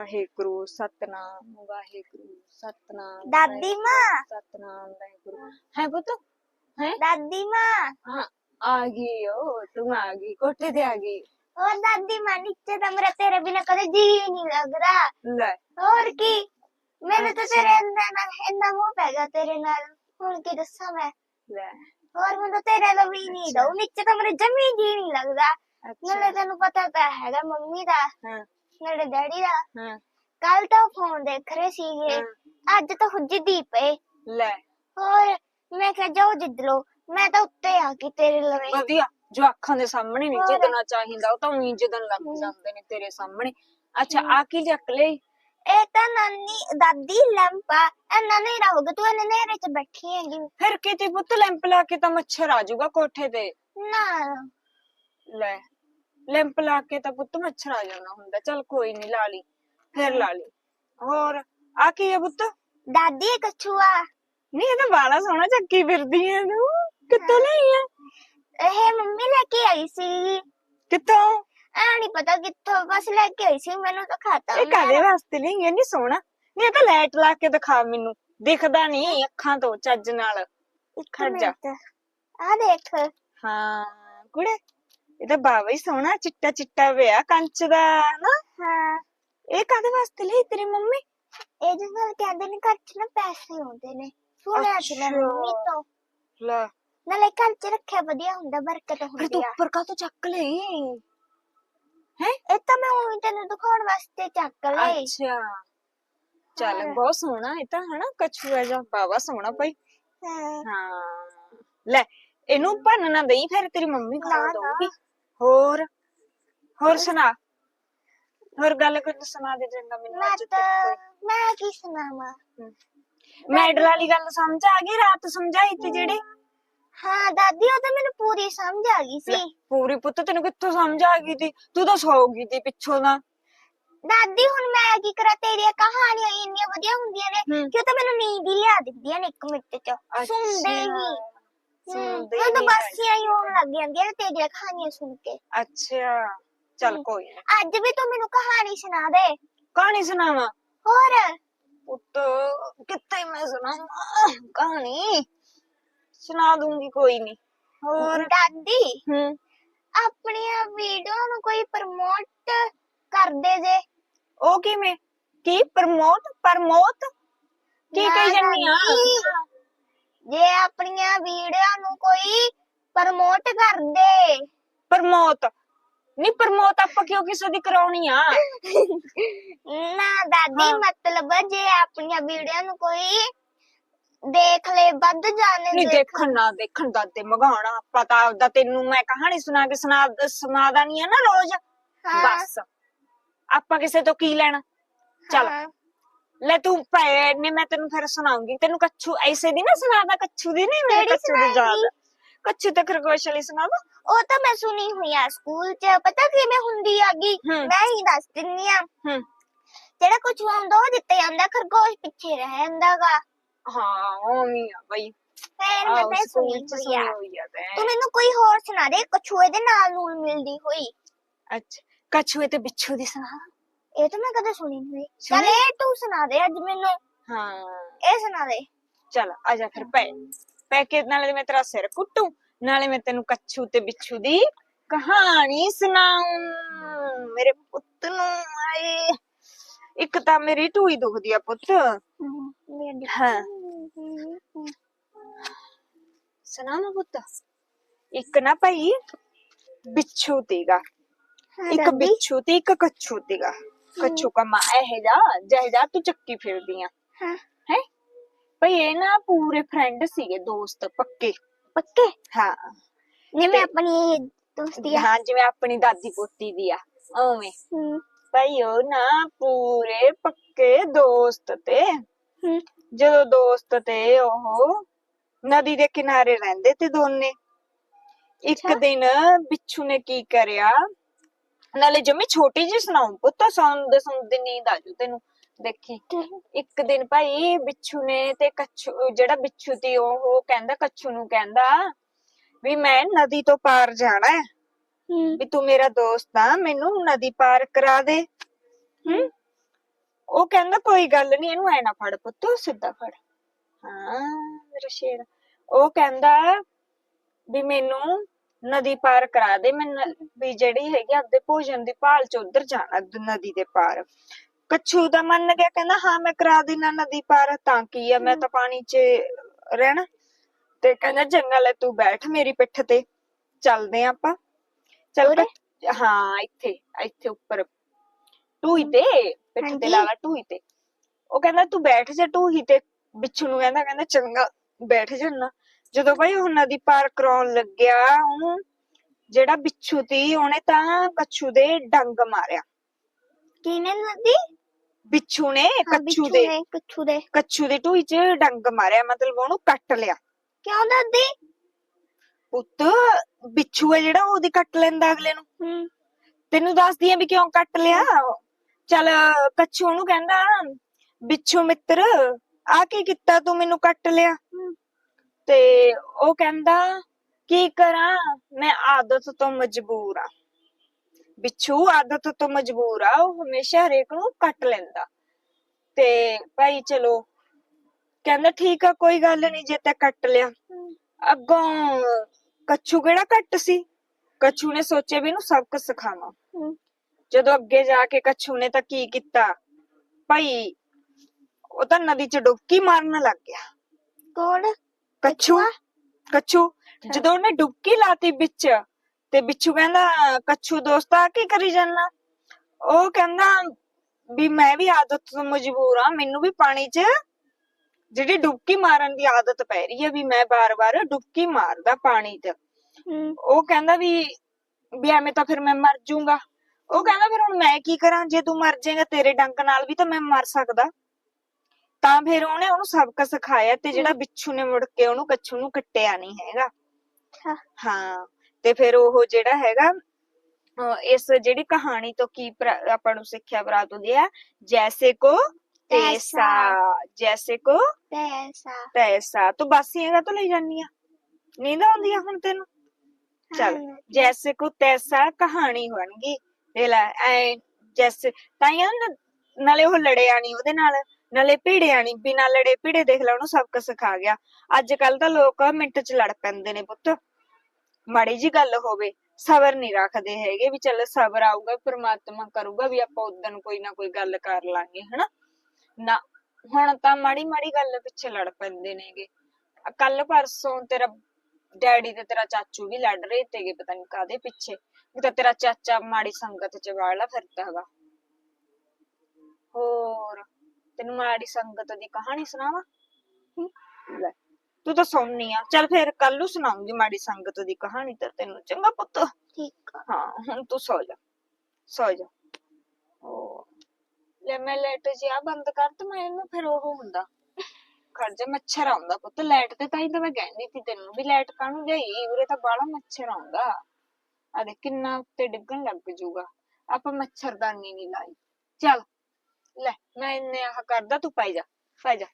ਵਾਹਿਗੁਰੂ ਸਤਨਾਮ ਵਾਹਿਗੁਰੂ ਸਤਨਾਮ ਦਾਦੀ ਮਾਂ। ਸਤਨਾਮ ਵਾਹਿਗੁਰੂ। ਹੈ ਪੁੱਤ? ਹੈ? ਦਾਦੀ ਮਾਂ। ਹਾਂ ਆ ਗਈ ਓ ਤੂੰ ਆ ਗਈ ਕੋਠੇ ਤੇ ਆ ਗਈ। ਹੋਰ ਦਾਦੀ ਮਾਂ ਨੀਚੇ ਤਾਂ ਮੇਰਾ ਤੇਰੇ ਬਿਨਾ ਕਦੇ ਜੀ ਨਹੀਂ ਲੱਗਦਾ। ਲੈ। ਹੋਰ ਕੀ? ਮੈਨੂੰ ਤਾਂ। ਤੇਰੇ ਇੰਨਾ ਨਾ ਇੰਨਾ ਮੋਹ ਪੈ ਗਿਆ ਤੇਰੇ ਨਾਲ। ਹੁਣ ਕੀ ਦੱਸਾਂ ਮੈਂ? ਲੈ। ਹੋਰ ਮੈਨੂੰ ਤਾਂ ਤੇਰੇ ਨਾਲ ਵੀ ਨਹੀਂ ਦਊ। ਨੀਚੇ ਤਾਂ ਮੇਰੇ ਜਮੀ ਜੀ ਨਹੀਂ ਲੱਗਦਾ। ਨਾਲੇ ਅੱਛਾ। ਤੈਨੂੰ ਪਤਾ ਤਾਂ ਹੈਗਾ ਮੰਮੀ ਦਾ। ਹਾਂ। ਨਾਲੇ ਡੈਡੀ ਦਾ। ਹਾਂ। ਕੱਲ ਤਾਂ ਫੋਨ ਦੇਖ ਰਹੇ ਸੀਗੇ। ਅੱਜ ਤਾਂ ਹੁੱਜਦੀ ਪਏ। ਲੈ। ਹੋਰ ਮੈਂ ਕਿਹਾ ਜਾਓ ਜਿੱਦ ਲੋ ਮੈਂ ਤਾਂ ਉੱਤੇ ਆ ਗਈ ਤੇਰੇ ਲਵੇ। ਵਧੀਆ। ਜੋ ਅੱਖਾਂ ਦੇ ਸਾਹਮਣੇ ਨਹੀਂ। ਜਿੱਦਣਾ ਚਾਹੀਦਾ ਉਹ ਤਾਂ ਉਹੀ ਜਿੱਦਣ ਲੱਗ ਜਾਂਦੇ ਨੇ ਤੇਰੇ ਸਾਹਮਣੇ। ਅੱਛਾ ਆ ਕੀ ਚੱਕ ਲਈ ਇਹ ਤਾਂ ਨਾਨੀ ਦਾਦੀ ਲੰਪਾ ਇਹਨਾਂ ਨੇ ਰਹੋਗੇ ਤੂੰ ਇਹਨੇ ਨੇਰੇ ਚ ਬੈਠੀ ਹੈਗੀ। ਫਿਰ ਕਿਤੇ ਪੁੱਤ ਲੈਂਪ ਲਾ ਕੇ ਤਾਂ ਮੱਛਰ ਆ ਜਾਊਗਾ ਕੋਠੇ ਤੇ। ਨਾ। ਲੈ। ਲੈਂਪ ਲਾ ਕੇ ਤਾਂ ਪੁੱਤ ਮੱਛਰ ਆ ਜਾਣਾ ਹੁੰਦਾ। ਚੱਲ ਕੋਈ ਨਹੀਂ ਲਾ ਲਈ ਫਿਰ ਲਾ ਲਈ। ਹੋਰ ਆ ਕੀ ਹੈ ਪੁੱਤ? ਦਾਦੀ ਕਛੂਆ ਨਹੀਂ ਇਹ ਤਾਂ ਬਾਲਾ ਸੋਹਣਾ ਚੱਕੀ ਫਿਰਦੀ ਐ ਤੂੰ। ਕਿੱਥੋਂ ਲਈ ਐ? ਇਹ ਮੰਮੀ ਲੈ ਕੇ ਆਈ ਸੀ। ਕਿੱਥੋਂ? ਐ ਨਹੀਂ ਪਤਾ ਕਿੱਥੋਂ ਬਸ ਲੈ ਕੇ ਆਈ ਸੀ ਮੈਨੂੰ ਤਾਂ ਖਾਤਾ ਇਹ ਕਾਦੇ ਵਾਸਤੇ ਲਈ ਐ? ਨਹੀਂ ਸੋਹਣਾ। ਨਹੀਂ ਇਹ ਤਾਂ ਲਾਈਟ ਲਾ ਕੇ ਦਿਖਾ ਮੈਨੂੰ। ਦਿਖਦਾ ਨਹੀਂ ਅੱਖਾਂ ਤੋਂ ਚੱਜ ਨਾਲ। ਖੜ ਜਾ। ਆ ਦੇਖ। ਹਾਂ ਕੁੜੇ। ਇਹ ਤਾਂ ਬਾਵਾ ਹੀ ਸੋਹਣਾ ਚਿੱਟਾ ਚਿੱਟਾ ਵਿਆ ਕੰਚ ਦਾ ਨਾ ਹਾਂ। ਇਹ ਕਾਦੇ ਵਾਸਤੇ ਲਈ ਤੇਰੀ ਮੰਮੀ? ਇਹ ਜੰਗਲ ਕਹਿੰਦੇ ਨੇ ਘਰ ਚ ਨਾ ਪੈਸੇ ਹੁੰਦੇ ਨੇ। ਸੁਣਿਆ ਸੀ ਮੈਂ। ਮੰਮੀ ਤੋਂ। ਲੈ। ਨਾਲੇ ਘਰ ਚ ਰੱਖਿਆ ਵਧੀਆ ਹੁੰਦਾ ਬਰਕਤ ਫਿਰ ਹੁੰਦੀ ਤੂੰ ਆ। ਉੱਪਰ ਕਾ ਤੋਂ ਚੱਕ ਲਈ ਹੈ? ਇਹ ਤਾਂ ਮੈਂ ਉਹੀ ਤੈਨੂੰ ਦਿਖਾਉਣ ਵਾਸਤੇ ਚੱਕ ਲਈ ਅੱਛਾ। ਚੱਲ ਹਾਂ। ਬਹੁਤ ਸੋਹਣਾ ਇਹ ਤਾਂ ਹਨਾ? ਕਛੂਆ ਜਿਹਾ ਬਾਵਾ ਸੋਹਣਾ ਭਾਈ। ਹਾਂ। ਹਾਂ। ਲੈ ਇਹਨੂੰ ਭੰਨ ਨਾ ਦੇਈ ਫਿਰ ਤੇਰੀ ਮੰਮੀ ਖਾ ਨਾ, ਨਾ। ਦਊਗੀ ਹੋਰ? ਹੋਰ ਸੁਣਾ। ਹੋਰ ਗੱਲ ਕੁਝ ਸੁਣਾ ਦੇ ਚੰਗਾ ਮੈਨੂੰ ਮੈਂ ਅੱਜ ਤਾਂ ਮੈਂ ਕੀ ਸੁਣਾਵਾਂ? ਮੈਡਲ ਵਾਲੀ ਗੱਲ ਸਮਝ ਆ ਗਈ ਰਾਤ ਸਮਝਾਈ ਤੇ ਜਿਹੜੀ? ਹਾਂ। ਦਾਦੀ ਉਹ ਤਾਂ ਮੈਨੂੰ ਪੂਰੀ ਸਮਝ ਆ ਗਈ ਸੀ। ਪੂਰੀ ਪੁੱਤ ਤੈਨੂੰ ਕਿੱਥੋਂ ਸਮਝ ਆ ਗਈ ਤੀ? ਤੂੰ ਤਾਂ ਸੌ ਗਈ ਤੀ ਪਿੱਛੋਂ ਦਾ ਦਾਦੀ ਹੁਣ ਮੈਂ ਕੀ ਕਰਾਂ? ਤੇਰੀਆਂ ਕਹਾਣੀਆਂ ਇੰਨੀਆਂ ਵਧੀਆ ਹੁੰਦੀਆਂ ਨੇ ਹੂੰ। ਕਿ ਉਹ ਤਾਂ ਮੈਨੂੰ ਨੀਂਦ ਹੀ ਲਿਆ ਦਿੰਦੀਆਂ ਨੇ ਇੱਕ ਮਿੰਟ ਚ। ਸੁਣਦੇ ਹੀ। ਸੁਣਦੇ ਉਹ ਤਾਂ ਹੀ ਬਾਸੀਆਂ ਹੀ ਹੋਣ ਲੱਗ ਜਾਂਦੀਆਂ ਨੇ ਤੇਰੀਆਂ ਕਹਾਣੀਆਂ ਸੁਣ ਕੇ ਅੱਛਾ ਚੱਲ ਕੋਈ ਨੀ ਅੱਜ ਵੀ ਤੂੰ ਮੈਨੂੰ ਕਹਾਣੀ ਸੁਣਾ ਦੇ ਕਹਾਣੀ ਸੁਣਾਵਾਂ ਹੋਰ ਪੁੱਤ ਕਿੱਥੇ ਮੈਂ ਸੁਣਾਵਾਂ ਕਹਾਣੀ ਸੁਣਾ ਦੂੰਗੀ ਕੋਈ ਨਹੀਂ ਹੋਰ ਦਾਦੀ ਹੂੰ ਆਪਣੀਆਂ ਵੀਡੀਓ ਨੂੰ ਕੋਈ ਪ੍ਰਮੋਟ ਕਰਦੇ ਜੇ ਉਹ ਕਿਵੇਂ ਕੀ ਪ੍ਰਮੋਟ ਪ੍ਰਮੋਟ ਕੀ ਕਹੀ ਜੰਨੀ ਆ ਦਾਦੀ, ਜੇ ਆਪਣੀਆਂ ਵੀਡੀਓ ਨੂੰ ਕੋਈ ਪ੍ਰਮੋਟ ਕਰਦੇ ਪ੍ਰਮੋਟ ਨਹੀਂ ਪ੍ਰਮੋਟ ਆਪਾਂ ਕਿਉਂ ਕਿਸੇ ਦੀ ਕਰਾਉਣੀ ਆ? ਨਾ ਦਾਦੀ ਹਾਂ। ਮਤਲਬ ਜੇ ਆਪਣੀਆਂ ਵੀਡੀਓ ਨੂੰ ਕੋਈ ਦੇਖ ਲੈ ਵੱਧ ਜਾਣੇ ਨਹੀਂ ਦੇ ਦੇਖਣ ਨਾ ਦੇਖਣ ਦਾ ਤੇ ਮਗਾਉਣਾ ਪਤਾ ਆਪਦਾ ਤੈਨੂੰ ਮੈਂ ਕਹਾਣੀ ਸੁਣਾ ਕੇ ਸੁਣਾ ਸੁਣਾ ਦਾਨੀ ਆ ਨਾ ਰੋਜ਼। ਹਾਂ। ਬਸ। ਆਪਾਂ ਕਿਸੇ ਤੋਂ ਕੀ ਲੈਣਾ? ਚੱਲ। ਹਾਂ। ਲੈ ਤੂੰ ਪੈ ਨੇ ਮੈਂ ਤੈਨੂੰ ਫਿਰ ਸੁਣਾਉਂਗੀ। ਤੈਨੂੰ ਕੱਛੂ ਐਸੇ ਦੀ ਨਾ ਸੁਣਾਦਾ ਕੱਛੂ ਦੀ ਨਹੀਂ ਕਿਹੜੀ ਕੱਛੂ ਦੀ ਸੁਣਾਏਂਗੀ? ਯਾਦ ਕੱਛੂ ਤੇ ਖਰਗੋਸ਼ ਵਾਲੀ ਸੁਣਾਵਾ ਉਹ ਤਾਂ ਮੈਂ ਸੁਣੀ ਹੋਈ ਆ ਸਕੂਲ 'ਚ ਪਤਾ ਕਿਵੇਂ ਹੁੰਦੀ ਆਗੀ ਹੂੰ। ਮੈਂ ਹੀ ਦੱਸ ਦਿੰਨੀ ਆ। ਹੂੰ। ਜਿਹੜਾ ਕੁਝ ਹੁੰਦਾ ਉਹ ਦਿੱਤੇ ਜਾਂਦਾ ਖਰਗੋਸ਼ ਪਿੱਛੇ ਰਹਿ ਜਾਂਦਾਗਾ। ਹਾਂ ਉਵੇਂ ਆ ਬਈ। ਫੇਰ ਮੈਂ ਆਹੋ, ਤਾਂ ਸਕੂਲ ਸੁਣੀ ਚ ਹੋਈ ਸੁਣੀ ਆ ਹੋਈ ਆ ਤੈਂ। ਤੂੰ ਮੈਨੂੰ ਕੋਈ ਹੋਰ ਸੁਣਾ ਦੇ ਕਛੂਏ ਦੇ ਨਾਲ ਨੂਲ ਮਿਲਦੀ ਹੋਈ। ਅੱਛਾ ਕੱਛੂਏ ਤੇ ਬਿੱਛੂ ਦੀ ਸੁਣਾ। ਇਹ ਤਾਂ ਮੈਂ ਕਦੇ ਸੁਣੀ ਨਹੀਂ ਚੱਲ। ਸੁਣੀ? ਇਹ ਤੂੰ ਸੁਣਾ ਦੇ ਅੱਜ ਮੈਨੂੰ ਹਾਂ। ਇਹ ਸੁਣਾ ਦੇ। ਚੱਲ ਆ ਜਾ ਫਿਰ ਪੈ ਪੈ ਕੇ ਨਾਲੇ ਮੈਂ ਤੇਰਾ ਸਿਰ ਕੁੱਟੂ ਨਾਲੇ ਮੈਂ ਤੈਨੂੰ ਕੱਛੂ ਤੇ ਬਿੱਛੂ ਦੀ ਕਹਾਣੀ ਸੁਣਾਉਂ ਮੇਰੇ ਪੁੱਤ ਨੂੰ ਆਏ। ਇੱਕ ਤਾਂ ਮੇਰੀ ਢੂਈ ਦੁਖਦੀ ਆ ਪੁੱਤ। ਮੇਰੀ ਹਾਂ। ਸੁਣਾ ਨਾ ਪੁੱਤ। ਇੱਕ ਨਾ ਭਾਈ ਬਿੱਛੂ ਤੀਗਾ। ਇੱਕ। ਬਿੱਛੂ ਤੇ ਇੱਕ ਕੱਛੂ ਤੀਗਾ। ਕੱਛੂ ਕਾ ਮਾਂ ਇਹ ਜਾ ਜਹ ਜਾ ਤੂੰ ਚੱਕੀ ਫਿਰਦੀ ਆ। ਹਾਂ। ਹੈ? ਭਈ ਇਹ ਨਾ ਪੂਰੇ ਫਰੈਂਡ ਸੀਗੇ ਦੋਸਤ ਪੱਕੇ। ਪੱਕੇ? ਹਾਂ। ਜਿਵੇਂ ਆਪਣੀ ਦੋਸਤੀ ਆ। ਹਾਂ ਜਿਵੇਂ ਆਪਣੀ ਦਾਦੀ ਪੋਤੀ ਦੀ ਆ ਹੂੰ। ਭਈ ਉਹ ਨਾ ਪੂਰੇ ਪੱਕੇ ਦੋਸਤ ਤੇ। ਜਦੋਂ ਦੋਸਤ ਤੇ ਉਹ ਨਦੀ ਦੇ ਕਿਨਾਰੇ ਰਹਿੰਦੇ ਤੇ ਦੋਨੇ। ਇੱਕ। ਦਿਨ ਬਿੱਛੂ ਨੇ ਕੀ ਕਰਿਆ? ਨਾਲੇ ਜਮੀ ਛੋਟੀ ਜਿਹੀ ਸੁਣਾਉਂ ਪੁੱਤ ਸੁਣਦੇ ਸੁਣਦੇ ਨੀਂਦ ਆ ਜੂ ਤੈਨੂੰ। ਦੇਖੀ ਇੱਕ ਦਿਨ ਭਾਈ ਬਿੱਛੂ ਨੇ ਤੇ ਕੱਛੂ ਜਿਹੜਾ ਬਿੱਛੂ ਤੀ ਉਹ ਕਹਿੰਦਾ ਕੱਛੂ ਨੂੰ ਕਹਿੰਦਾ ਵੀ ਮੈਂ ਨਦੀ ਤੋਂ ਪਾਰ ਜਾਣਾ ਹੈ। ਹੂੰ। ਵੀ ਤੂੰ ਮੇਰਾ ਦੋਸਤ ਆ ਮੈਨੂੰ ਨਦੀ ਪਾਰ ਕਰਾ ਦੇ। ਹੂੰ। ਉਹ ਕਹਿੰਦਾ ਕੋਈ ਗੱਲ ਨਹੀਂ ਇਹਨੂੰ ਐ ਨਾ ਫੜ ਪੁੱਤ ਸਿੱਧਾ ਫੜ। ਹਾਂ ਮੇਰਾ ਸ਼ੇਰ। ਉਹ ਕਹਿੰਦਾ ਵੀ ਮੈਨੂੰ ਨਦੀ ਪਾਰ ਕਰਾ ਦੇ ਮੈਂ ਨ- ਵੀ ਜਿਹੜੀ ਹੈਗੀ ਆਪਦੇ ਭੋਜਨ ਦੀ ਭਾਲ ਚ ਉਧਰ ਜਾਣਾ ਦ- ਨਦੀ ਦੇ ਪਾਰ। ਕੱਛੂ ਦਾ ਮੰਨ ਗਿਆ ਕਹਿੰਦਾ ਹਾਂ ਮੈਂ ਕਰਾ ਦੇਣਾ ਨਦੀ ਪਾਰ ਤਾਂ ਕੀ ਆ ਮੈਂ ਤਾਂ ਪਾਣੀ 'ਚ ਰਹਿਣਾ। ਤੇ ਕਹਿੰਦਾ ਚੰਗਾ ਲੈ ਤੂੰ ਬੈਠ ਮੇਰੀ ਪਿੱਠ ਤੇ। ਚੱਲਦੇ ਆਂ ਆਪਾਂ। ਚੱਲ ਉਰੇ? ਕੱਛ- ਹਾਂ ਇੱਥੇ ਇੱਥੇ ਉੱਪਰ। ਟੂਈ ਤੇ ਪਿੱਠ ਤੇ ਹਾਂਜੀ। ਲਾ ਲਾ ਤੇ। ਉਹ ਕਹਿੰਦਾ ਤੂੰ ਬੈਠ ਜਾ ਟੂਈ ਤੇ। ਬਿੱਛੂ ਨੂੰ ਕਹਿੰਦਾ ਕਹਿੰਦਾ ਚੰਗਾ ਬੈਠ ਜਾਨਾ ਜਦੋਂ ਭਾਈ ਉਹ ਨਦੀ ਪਾਰ ਕਰਾਉਣ ਲੱਗਿਆ ਉਹਨੂੰ ਜਿਹੜਾ ਬਿੱਛੂ ਤੀ ਉਹਨੇ ਤਾਂ ਕੱਛੂ ਦੇ ਡੰਗ ਮਾਰਿਆ। ਕਿਨੇ ਨਦੀ ਬਿੱਛੂ ਨੇ ਕੱਛੂ ਦੇ। ਕੱਛੂ ਦੇ। ਕੱਛੂ ਦੇ ਟੂਈ 'ਚ ਡੰਗ ਮਾਰਿਆ ਮਤਲਬ ਉਹਨੂੰ ਕੱਟ ਲਿਆ। ਕਿਉਂ ਦਾਦੀ ਪੁੱਤ ਬਿੱਛੂ ਹੈ ਜਿਹੜਾ ਉਹਦੀ ਕੱਟ ਲੈਂਦਾ ਅਗਲੇ ਨੂੰ। ਹੂੰ। ਤੈਨੂੰ ਦੱਸਦੀ ਆ ਵੀ ਕਿਉਂ ਕੱਟ ਲਿਆ? ਚੱਲ ਕੱਛੂ ਉਹਨੂੰ ਕਹਿੰਦਾ ਬਿੱਛੂ ਮਿੱਤਰ ਆ ਕੀ ਕੀਤਾ ਤੂੰ ਮੈਨੂੰ ਕੱਟ ਲਿਆ। ਤੇ ਉਹ ਕਹਿੰਦਾ ਕੀ ਕਰਾਂ? ਮੈਂ ਆਦਤ ਤੋਂ ਮਜਬੂਰ ਆ। ਬਿੱਛੂ ਆਦਤ ਤੋਂ ਮਜਬੂਰ ਆ ਉਹ ਹਮੇਸ਼ਾ ਹਰੇਕ ਨੂੰ ਕੱਟ ਲੈਂਦਾ। ਤੇ ਭਾਈ ਚਲੋ ਕਹਿੰਦਾ ਠੀਕ ਆ ਕੋਈ ਗੱਲ ਨਹੀਂ ਜੇ ਤੇ ਕੱਟ ਲਿਆ। ਅੱਗੋਂ ਕੱਛੂ ਕਿਹੜਾ ਕੱਟ ਸੀ? ਕੱਛੂ ਨੇ ਸੋਚਿਆ ਵੀ ਇਹਨੂੰ ਸਬਕ ਸਿਖਾਵਾਂ। ਜਦੋਂ ਅੱਗੇ ਜਾ ਕੇ ਕੱਛੂ ਨੇ ਤਾਂ ਕੀ ਕੀਤਾ? ਭਾਈ ਉਹ ਤਾਂ ਨਦੀ ਚ ਡੁਬਕੀ ਮਾਰਨ ਲੱਗ ਗਿਆ। ਕੌਣ? ਕੱਛੂ ਕੱਛੂ। ਜਦੋਂ ਉਹਨੇ ਡੁਬਕੀ ਲਾਤੀ ਵਿੱਚ ਤੇ ਬਿੱਛੂ ਕਹਿੰਦਾ ਕੱਛੂ ਦੋਸਤਾ ਕੀ ਕਰੀ ਜਾਨਾ? ਉਹ ਕਹਿੰਦਾ ਵੀ ਮੈਂ ਵੀ ਆਦਤ ਤੋਂ ਮਜਬੂਰ ਆ ਮੈਨੂੰ ਵੀ ਪਾਣੀ 'ਚ ਜਿਹੜੀ ਡੁਬਕੀ ਮਾਰਨ ਦੀ ਆਦਤ ਪੈ ਰਹੀ ਹੈ ਵੀ ਮੈਂ ਬਾਰ-ਬਾਰ ਡੁਬਕੀ ਮਾਰਦਾ ਪਾਣੀ 'ਚ। ਉਹ ਕਹਿੰਦਾ ਵੀ ਵੀ ਐਵੇਂ ਤਾਂ ਫਿਰ ਮੈਂ ਮਰ ਜਾਊਂਗਾ ਉਹ ਕਹਿੰਦਾ ਫਿਰ ਹੁਣ ਮੈਂ ਕੀ ਕਰਾਂ? ਜੇ ਤੂੰ ਮਰ ਜਾਏਗਾ ਤੇਰੇ ਡੰਕ ਨਾਲ ਵੀ ਤਾਂ ਮੈਂ ਮਰ ਸਕਦਾ। ਤਾਂ ਫਿਰ ਉਹਨੇ ਉਹਨੂੰ ਸਬਕ ਸਿਖਾਇਆ ਤੇ ਜਿਹੜਾ ਬਿੱਛੂ ਨੇ ਮੁੜ ਕੇ ਉਹਨੂੰ ਕੱਛੂ ਨੂੰ ਕੱਟਿਆ ਨਹੀਂ ਹੈਗਾ। ਅੱਛਾ ਹਾਂ ਤੇ ਫਿਰ ਉਹ ਜਿਹੜਾ ਹੈਗਾ ਇਸ ਜਿਹੜੀ ਕਹਾਣੀ ਤੋਂ ਕੀ ਆਪਾਂ ਨੂੰ ਸਿੱਖਿਆ ਪ੍ਰਾਪਤ ਹੁੰਦੀ ਹੈ ਜੈਸੇ ਕੋ ਤੈਸਾ ਜੈਸੇ ਕੋ ਤੈਸਾ। ਤੂੰ ਬਾਸੀਆਂ ਤੋਂ ਲਈ ਜਾਨੀ ਆ। ਨੀਂਦ ਆਉਂਦੀ ਆ ਹੁਣ ਤੈਨੂੰ? ਚੱਲ। ਜੈਸੇ ਕੋ ਤੈਸਾ ਕਹਾਣੀ ਗਈ। ਦੇ ਲੈ ਐ ਜੈਸੇ ਤਾਂ ਹੀ ਨਾਲੇ ਉਹ ਲੜਿਆ ਨਹੀਂ ਉਹਦੇ ਨਾਲ। ਨਾਲੇ ਭੀੜਿਆ ਨਹੀਂ ਬਿਨਾਂ ਲੜੇ ਭੀੜੇ ਦੇਖ ਲੈ, ਉਹਨੂੰ ਸਬਕ ਸਿਖਾ ਗਿਆ। ਅੱਜ ਕੱਲ ਤਾਂ ਲੋਕ ਮਿੰਟ ਚ ਲੜ ਪੈਂਦੇ ਨੇ ਪੁੱਤ। ਮਾੜੀ ਜੀ ਗੱਲ ਹੋਵੇ, ਸਬਰ ਨਹੀਂ ਰੱਖਦੇ ਹੈਗੇ ਵੀ ਚੱਲ ਸਬਰ ਆਊਗਾ, ਪ੍ਰਮਾਤਮਾ ਕਰੂਗਾ ਵੀ ਆਪਾਂ ਉਦੋਂ ਕੋਈ ਨਾ ਕੋਈ ਗੱਲ ਕਰ ਲਾਂਗੇ, ਹਨਾ? ਨਾ, ਹੁਣ ਤਾਂ ਮਾੜੀ ਮਾੜੀ ਗੱਲ ਪਿੱਛੇ ਲੜ ਪੈਂਦੇ ਨੇਗੇ। ਕੱਲ ਪਰਸੋਂ ਤੇਰਾ ਡੈਡੀ ਤੇ ਤੇਰਾ ਚਾਚੂ ਵੀ ਲੜ ਰਹੇ ਤੇਗੇ ਪਤਾ ਨਹੀਂ ਕਾਦੇ ਪਿੱਛੇ। ਵੀ ਤਾਂ ਤੇਰਾ ਚਾਚਾ ਮਾੜੀ ਸੰਗਤ ਚ ਵਾਲਾ ਫਿਰਦਾ ਹੈਗਾ ਹੋਰ ਤੈਨੂੰ ਮਾੜੀ ਸੰਗਤ ਦੀ ਕਹਾਣੀ ਸੁਣਾਵਾਂ? ਹਮ? ਲੈ ਤੂੰ ਤਾਂ ਸੌਂਨੀ ਆ। ਚੱਲ ਫੇਰ ਕੱਲ ਨੂੰ ਸੁਣਾਉਂਗੀ ਮਾੜੀ ਸੰਗਤ ਦੀ ਕਹਾਣੀ ਤਾਂ ਤੈਨੂੰ ਚੰਗਾ ਪੁੱਤ? ਠੀਕ ਆ। ਹਾਂ ਹੁਣ ਤੂੰ ਸੌ ਜਾ ਸੌ ਜਾ। ਓ ਲੈ ਮੈਂ ਲਾਈਟ ਜੀ ਆ ਬੰਦ ਕਰ ਤੇ ਮੈਂ ਇਹਨੂੰ ਫਿਰ ਉਹ ਹੁੰਦਾ। ਖੜ ਜਾ ਮੱਛਰ ਆਉਂਦਾ ਪੁੱਤ। ਲਾਈਟ ਤੇ ਤਾਂ ਹੀ ਤਾਂ ਮੈਂ ਕਹਿੰਦੀ ਸੀ ਤੈਨੂੰ ਵੀ ਲਾਈਟ ਕਾਹਨੂੰ ਗਈ ਉਰੇ ਤਾਂ ਬਾਹਲਾ ਮੱਛਰ ਆਉਂਦਾ। ਆ ਦੇ ਕਿੰਨਾ ਉੱਤੇ ਡਿੱਗਣ ਲੱਗ ਜੂਗਾ। ਆਪਾਂ ਮੱਛਰਦਾਨੀ ਨਹੀਂ ਲਾਈ। ਚੱਲ ਲੈ ਮੈਂ ਇੰਨੇ ਆਹ ਕਰਦਾ ਤੂੰ ਪਾਈ ਜਾ ਪਾਈ ਜਾ।